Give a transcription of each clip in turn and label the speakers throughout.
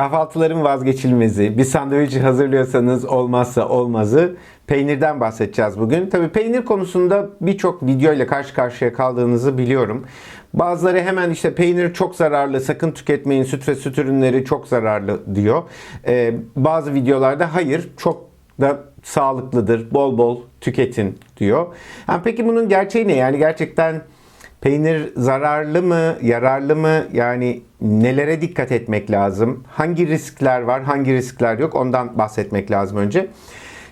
Speaker 1: Kahvaltıların vazgeçilmezi, bir sandviç hazırlıyorsanız olmazsa olmazı peynirden bahsedeceğiz bugün. Tabii peynir konusunda birçok video ile karşı karşıya kaldığınızı biliyorum. Bazıları hemen işte peynir çok zararlı, sakın tüketmeyin, süt ve süt ürünleri çok zararlı diyor. Ee, bazı videolarda hayır, çok da sağlıklıdır, bol bol tüketin diyor. Ha, peki bunun gerçeği ne? Yani gerçekten Peynir zararlı mı, yararlı mı? Yani nelere dikkat etmek lazım? Hangi riskler var, hangi riskler yok? Ondan bahsetmek lazım önce.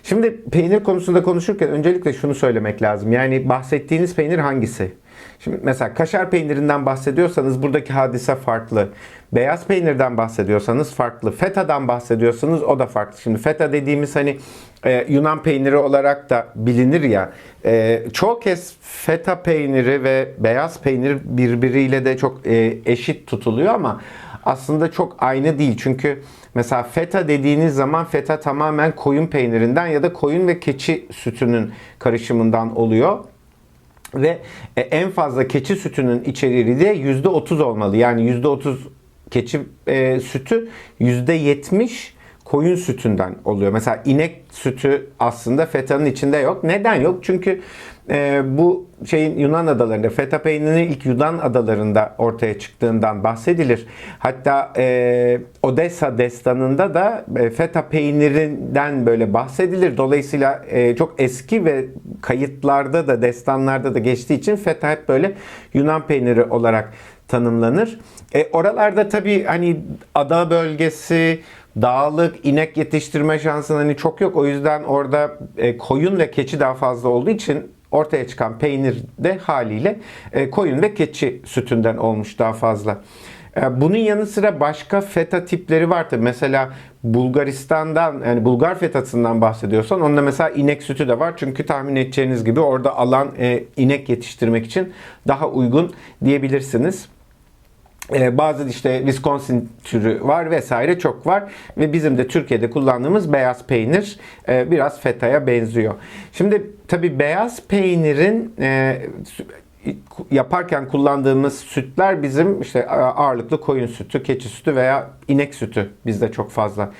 Speaker 1: Şimdi peynir konusunda konuşurken öncelikle şunu söylemek lazım. Yani bahsettiğiniz peynir hangisi? Şimdi mesela kaşar peynirinden bahsediyorsanız buradaki hadise farklı. Beyaz peynirden bahsediyorsanız farklı. Feta'dan bahsediyorsanız o da farklı. Şimdi feta dediğimiz hani e, Yunan peyniri olarak da bilinir ya. E, çoğu kez feta peyniri ve beyaz peynir birbiriyle de çok e, eşit tutuluyor ama aslında çok aynı değil. Çünkü mesela feta dediğiniz zaman feta tamamen koyun peynirinden ya da koyun ve keçi sütünün karışımından oluyor. Ve e, en fazla keçi sütünün içeriği de %30 olmalı. Yani %30 keçi e, sütü %70 koyun sütünden oluyor. Mesela inek sütü aslında fetanın içinde yok. Neden yok? Çünkü e, bu şeyin Yunan adalarında feta peynirinin ilk Yunan adalarında ortaya çıktığından bahsedilir. Hatta e, Odessa destanında da e, feta peynirinden böyle bahsedilir. Dolayısıyla e, çok eski ve kayıtlarda da destanlarda da geçtiği için feta hep böyle Yunan peyniri olarak tanımlanır. E, oralarda tabii hani ada bölgesi, dağlık, inek yetiştirme şansın hani çok yok. O yüzden orada e, koyun ve keçi daha fazla olduğu için ortaya çıkan peynir de haliyle e, koyun ve keçi sütünden olmuş daha fazla. E, bunun yanı sıra başka feta tipleri var. Mesela Bulgaristan'dan yani Bulgar fetasından bahsediyorsan onda mesela inek sütü de var. Çünkü tahmin edeceğiniz gibi orada alan e, inek yetiştirmek için daha uygun diyebilirsiniz. Ee, bazı işte Wisconsin türü var vesaire çok var ve bizim de Türkiye'de kullandığımız beyaz peynir e, biraz fetaya benziyor. Şimdi tabi beyaz peynirin e, yaparken kullandığımız sütler bizim işte ağırlıklı koyun sütü, keçi sütü veya inek sütü bizde çok fazla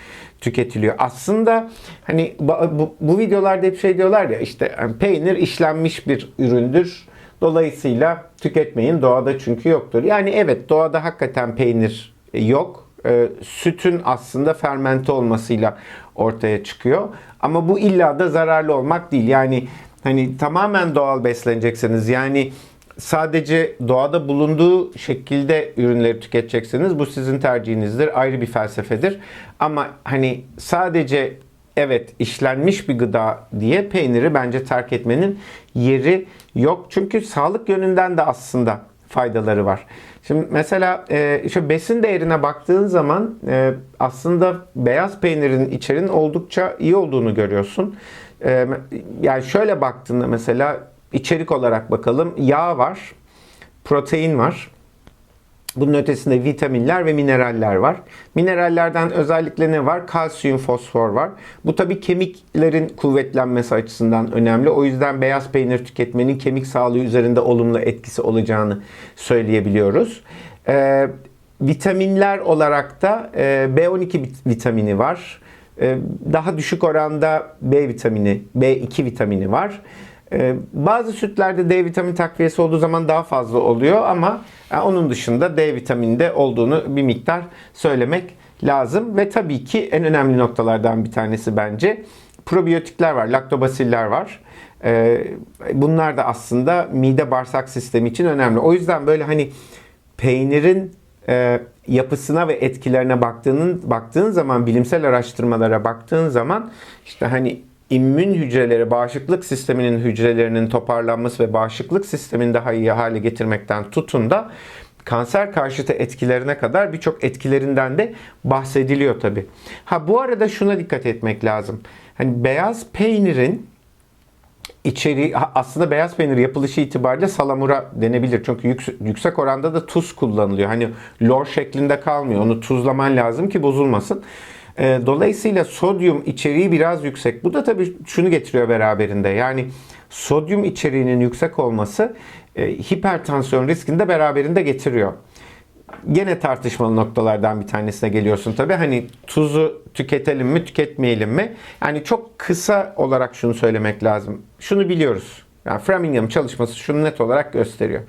Speaker 1: tüketiliyor. Aslında hani bu, bu videolarda hep şey diyorlar ya işte peynir işlenmiş bir üründür Dolayısıyla tüketmeyin doğada çünkü yoktur. Yani evet doğada hakikaten peynir yok. E, sütün aslında fermente olmasıyla ortaya çıkıyor. Ama bu illa da zararlı olmak değil. Yani hani tamamen doğal besleneceksiniz. Yani sadece doğada bulunduğu şekilde ürünleri tüketeceksiniz. Bu sizin tercihinizdir. Ayrı bir felsefedir. Ama hani sadece evet işlenmiş bir gıda diye peyniri bence terk etmenin yeri yok. Çünkü sağlık yönünden de aslında faydaları var. Şimdi mesela e, şu besin değerine baktığın zaman e, aslında beyaz peynirin içerinin oldukça iyi olduğunu görüyorsun. E, yani şöyle baktığında mesela içerik olarak bakalım yağ var, protein var, bunun ötesinde vitaminler ve mineraller var. Minerallerden özellikle ne var? Kalsiyum, fosfor var. Bu tabi kemiklerin kuvvetlenmesi açısından önemli. O yüzden beyaz peynir tüketmenin kemik sağlığı üzerinde olumlu etkisi olacağını söyleyebiliyoruz. Ee, vitaminler olarak da e, B12 vitamini var. E, daha düşük oranda B vitamini, B2 vitamini var. Ee, bazı sütlerde D vitamini takviyesi olduğu zaman daha fazla oluyor ama e, onun dışında D vitamini olduğunu bir miktar söylemek lazım. Ve tabii ki en önemli noktalardan bir tanesi bence probiyotikler var, laktobasiller var. Ee, bunlar da aslında mide bağırsak sistemi için önemli. O yüzden böyle hani peynirin e, yapısına ve etkilerine baktığın baktığın zaman bilimsel araştırmalara baktığın zaman işte hani immün hücreleri, bağışıklık sisteminin hücrelerinin toparlanması ve bağışıklık sistemini daha iyi hale getirmekten tutun da kanser karşıtı etkilerine kadar birçok etkilerinden de bahsediliyor tabi. Ha bu arada şuna dikkat etmek lazım. Hani beyaz peynirin içeri aslında beyaz peynir yapılışı itibariyle salamura denebilir. Çünkü yüksek, yüksek oranda da tuz kullanılıyor. Hani lor şeklinde kalmıyor. Onu tuzlaman lazım ki bozulmasın. E, dolayısıyla sodyum içeriği biraz yüksek. Bu da tabii şunu getiriyor beraberinde. Yani sodyum içeriğinin yüksek olması e, hipertansiyon riskini de beraberinde getiriyor. gene tartışmalı noktalardan bir tanesine geliyorsun tabii. Hani tuzu tüketelim mi, tüketmeyelim mi? Yani çok kısa olarak şunu söylemek lazım. Şunu biliyoruz. Yani Framingham çalışması şunu net olarak gösteriyor.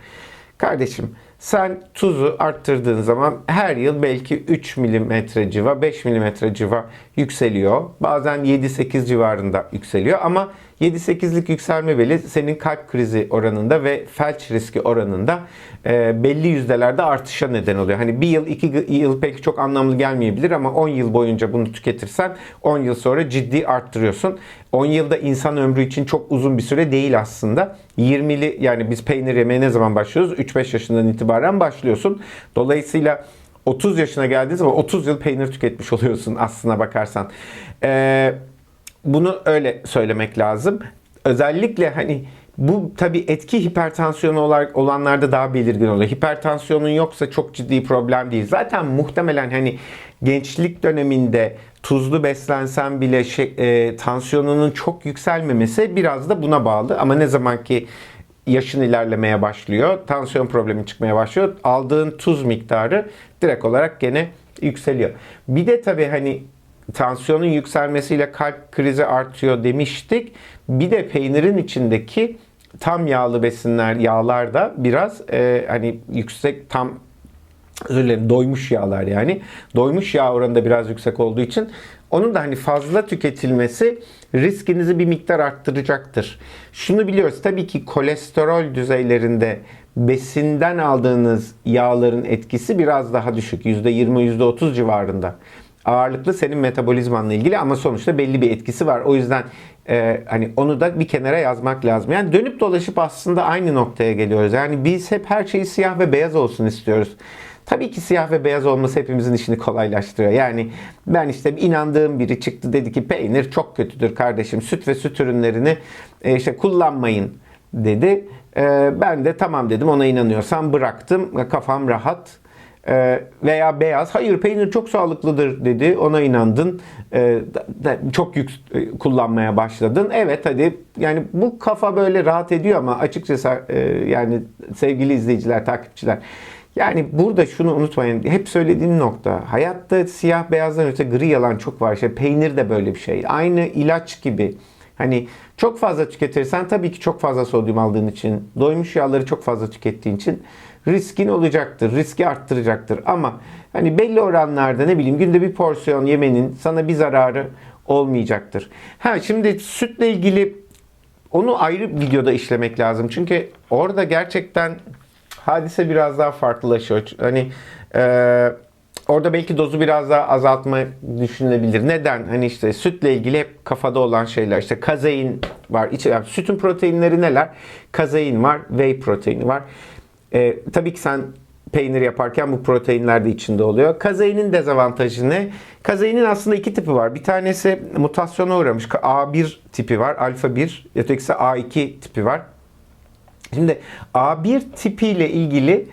Speaker 1: Kardeşim sen tuzu arttırdığın zaman her yıl belki 3 mm civa, 5 mm civa yükseliyor. Bazen 7-8 civarında yükseliyor ama 7-8'lik yükselme bile senin kalp krizi oranında ve felç riski oranında e, belli yüzdelerde artışa neden oluyor. Hani bir yıl, iki yıl pek çok anlamlı gelmeyebilir ama 10 yıl boyunca bunu tüketirsen 10 yıl sonra ciddi arttırıyorsun. 10 yılda insan ömrü için çok uzun bir süre değil aslında. 20'li yani biz peynir yemeye ne zaman başlıyoruz? 3-5 yaşından itibaren başlıyorsun. Dolayısıyla 30 yaşına geldiğin zaman 30 yıl peynir tüketmiş oluyorsun aslına bakarsan. Ee, bunu öyle söylemek lazım. Özellikle hani bu tabii etki hipertansiyonu olanlarda daha belirgin oluyor. Hipertansiyonun yoksa çok ciddi problem değil. Zaten muhtemelen hani gençlik döneminde tuzlu beslensen bile şey, e, tansiyonunun çok yükselmemesi biraz da buna bağlı. Ama ne zaman ki yaşın ilerlemeye başlıyor, tansiyon problemi çıkmaya başlıyor, aldığın tuz miktarı direkt olarak gene yükseliyor. Bir de tabii hani tansiyonun yükselmesiyle kalp krizi artıyor demiştik. Bir de peynirin içindeki tam yağlı besinler, yağlar da biraz e, hani yüksek tam özür dilerim doymuş yağlar yani. Doymuş yağ oranı da biraz yüksek olduğu için onun da hani fazla tüketilmesi riskinizi bir miktar arttıracaktır. Şunu biliyoruz tabii ki kolesterol düzeylerinde besinden aldığınız yağların etkisi biraz daha düşük. %20, %30 civarında ağırlıklı senin metabolizmanla ilgili ama sonuçta belli bir etkisi var. O yüzden e, hani onu da bir kenara yazmak lazım. Yani dönüp dolaşıp aslında aynı noktaya geliyoruz. Yani biz hep her şeyi siyah ve beyaz olsun istiyoruz. Tabii ki siyah ve beyaz olması hepimizin işini kolaylaştırıyor. Yani ben işte inandığım biri çıktı dedi ki peynir çok kötüdür kardeşim. Süt ve süt ürünlerini e, işte kullanmayın dedi. E, ben de tamam dedim ona inanıyorsam bıraktım. Kafam rahat. Ee, veya beyaz. Hayır peynir çok sağlıklıdır dedi. Ona inandın. Ee, çok yük e, kullanmaya başladın. Evet hadi. Yani bu kafa böyle rahat ediyor ama açıkçası e, yani sevgili izleyiciler takipçiler yani burada şunu unutmayın. Hep söylediğim nokta hayatta siyah beyazdan öte gri yalan çok var. İşte peynir de böyle bir şey. Aynı ilaç gibi. Hani çok fazla tüketirsen tabii ki çok fazla sodyum aldığın için, doymuş yağları çok fazla tükettiğin için riskin olacaktır. Riski arttıracaktır. Ama hani belli oranlarda ne bileyim günde bir porsiyon yemenin sana bir zararı olmayacaktır. Ha şimdi sütle ilgili onu ayrı bir videoda işlemek lazım. Çünkü orada gerçekten hadise biraz daha farklılaşıyor. Hani eee Orada belki dozu biraz daha azaltma düşünülebilir. Neden? Hani işte sütle ilgili hep kafada olan şeyler. İşte kazein var. İç, yani sütün proteinleri neler? Kazein var, whey proteini var. Ee, tabii ki sen peynir yaparken bu proteinler de içinde oluyor. Kazeinin dezavantajı ne? Kazeinin aslında iki tipi var. Bir tanesi mutasyona uğramış. A1 tipi var, alfa 1. Ötekisi A2 tipi var. Şimdi A1 tipiyle ilgili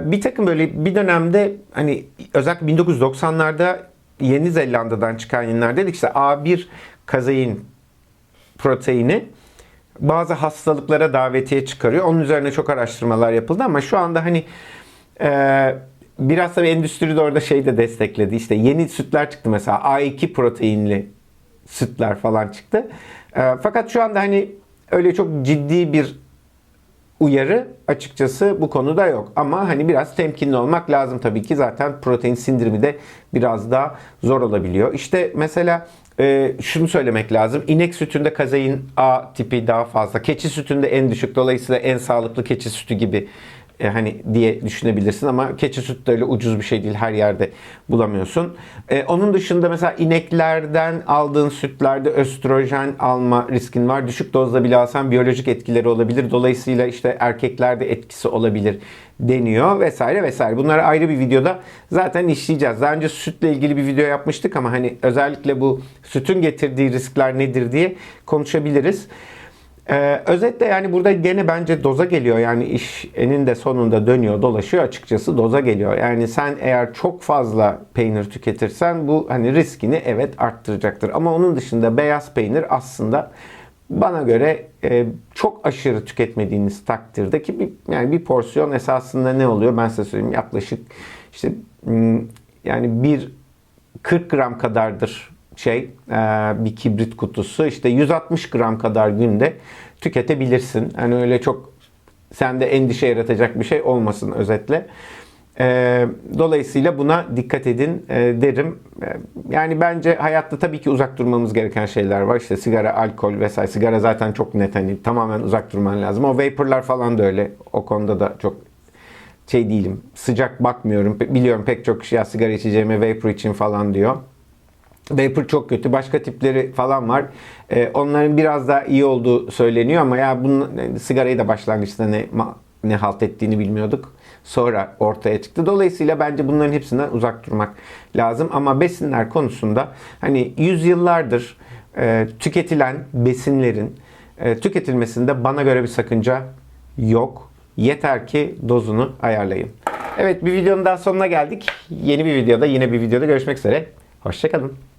Speaker 1: bir takım böyle bir dönemde hani özellikle 1990'larda Yeni Zelanda'dan çıkan yayınlar dedik işte A1 kazein proteini bazı hastalıklara davetiye çıkarıyor. Onun üzerine çok araştırmalar yapıldı ama şu anda hani e, biraz tabii endüstri de orada şey de destekledi. İşte yeni sütler çıktı mesela A2 proteinli sütler falan çıktı. E, fakat şu anda hani öyle çok ciddi bir uyarı açıkçası bu konuda yok. Ama hani biraz temkinli olmak lazım tabii ki. Zaten protein sindirimi de biraz daha zor olabiliyor. İşte mesela e, şunu söylemek lazım. İnek sütünde kazein A tipi daha fazla. Keçi sütünde en düşük. Dolayısıyla en sağlıklı keçi sütü gibi e, hani diye düşünebilirsin ama keçi sütü de öyle ucuz bir şey değil. Her yerde bulamıyorsun. E, onun dışında mesela ineklerden aldığın sütlerde östrojen alma riskin var. Düşük dozda bile alsan biyolojik etkileri olabilir. Dolayısıyla işte erkeklerde etkisi olabilir deniyor vesaire vesaire. Bunları ayrı bir videoda zaten işleyeceğiz. Daha önce sütle ilgili bir video yapmıştık ama hani özellikle bu sütün getirdiği riskler nedir diye konuşabiliriz. Ee, özetle yani burada gene bence doza geliyor. Yani iş eninde sonunda dönüyor, dolaşıyor açıkçası doza geliyor. Yani sen eğer çok fazla peynir tüketirsen bu hani riskini evet arttıracaktır. Ama onun dışında beyaz peynir aslında bana göre e, çok aşırı tüketmediğiniz takdirde ki bir, yani bir porsiyon esasında ne oluyor ben size söyleyeyim yaklaşık işte hmm, yani bir 40 gram kadardır şey e, bir kibrit kutusu işte 160 gram kadar günde tüketebilirsin. Hani öyle çok sende endişe yaratacak bir şey olmasın özetle. E, dolayısıyla buna dikkat edin e, derim. Yani bence hayatta tabii ki uzak durmamız gereken şeyler var. İşte sigara, alkol vesaire. Sigara zaten çok net hani tamamen uzak durman lazım. O vaporlar falan da öyle. O konuda da çok şey değilim. Sıcak bakmıyorum. Biliyorum pek çok kişi ya sigara içeceğime vapor için falan diyor. Vapor çok kötü. Başka tipleri falan var. Ee, onların biraz daha iyi olduğu söyleniyor ama ya bunun yani sigarayı da başlangıçta ne ne halt ettiğini bilmiyorduk. Sonra ortaya çıktı. Dolayısıyla bence bunların hepsinden uzak durmak lazım. Ama besinler konusunda hani yüzyıllardır e, tüketilen besinlerin e, tüketilmesinde bana göre bir sakınca yok. Yeter ki dozunu ayarlayın. Evet bir videonun daha sonuna geldik. Yeni bir videoda yine bir videoda görüşmek üzere. Hoşçakalın.